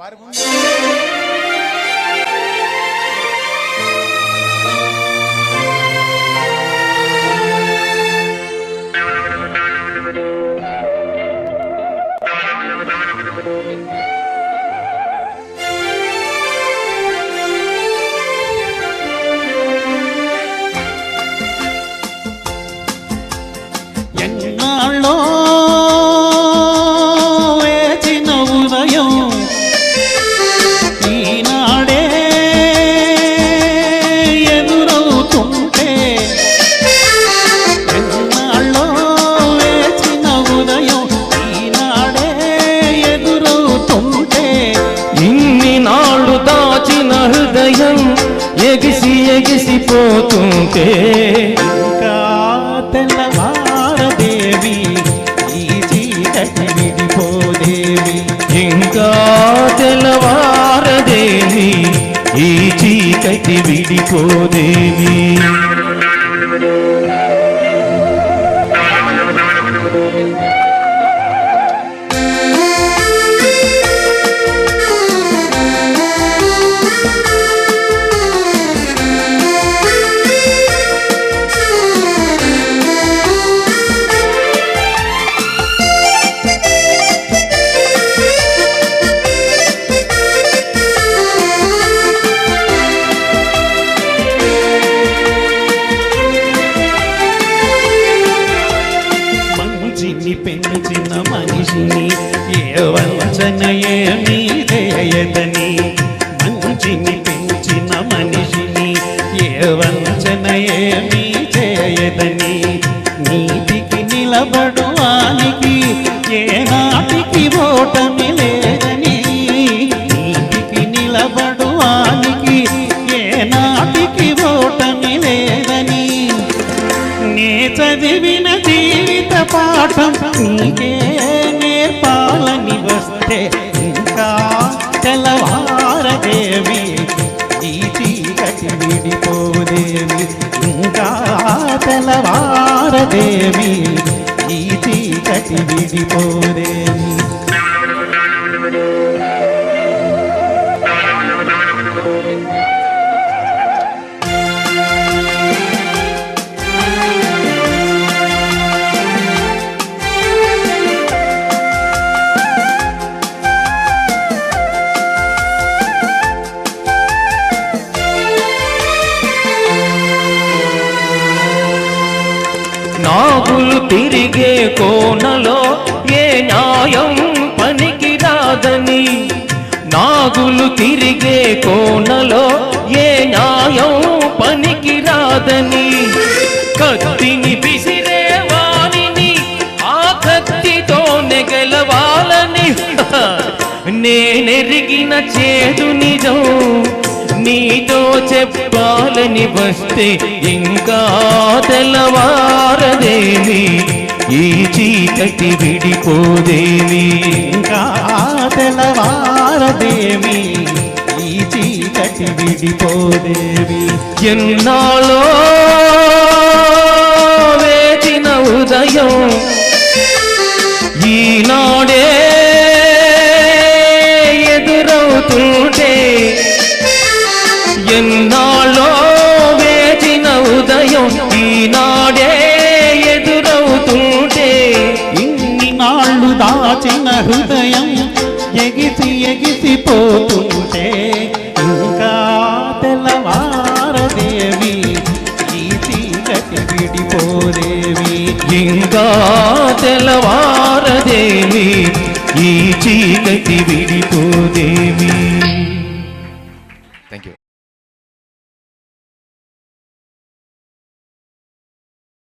வாருங்க హృదయం ఎగిసి ఎగిసిపోతుంటే ఇంకా తెల్లవారదేవి ఈ చీకటి విడిపోదేవి. ఇంకా తెల్లవారదేవి ఈ చీకటి విడిపోదేవి. మంచిని పెంచిన మనిషిని ఏ వంచన ఏమీ చేయదని మంచిని పెంచిన మనిషిని. ఏ వంచన ఏమీ చేయదని నీతికి నిలబడువానికి ఏ నాటికి ఓటమి లేదని నీకే నేర్పాలని వస్తే ఇంకా తెల్లవారదేవి ఈ చీకటి విడిపోదేవి ఇంకా తెల్లవారదేవి ఈ చీకటి విడిపోదేవి నాగులు తిరిగే కోనలో ఏ న్యాయం పనికి రాదని నాగులు తిరిగే కోనలో ఏ న్యాయం పనికి రాదని కత్తిని విసిరే వాణిని ఆ కత్తితో నెగలవాలని. నేనెరిగిన చేదు నిజం చెప్పాలని వస్తే ఇంకా తెల్లవారదేమి? ఈ చీకటి విడిపోదేమి? ఇంకా తెల్లవారదేమి? ఈ చీకటి విడిపోదేమి? ఎన్నాళ్ళో వేచిన ఉదయం ఈనాడే ఎన్నాళ్ళో వేచిన ఉదయం ఈనాడే ఎదురవుతుంటే. ఇన్ని నాళ్ళు దాచిన హృదయం ఎగిసి ఎగిసిపోతుంటే ఇంకా తెల్లవారదేవి ఈ చీకటి విడిపోదేవి. ఇంకా తెల్లవారదేవి ఈ చీకటి విడిపోదేవి.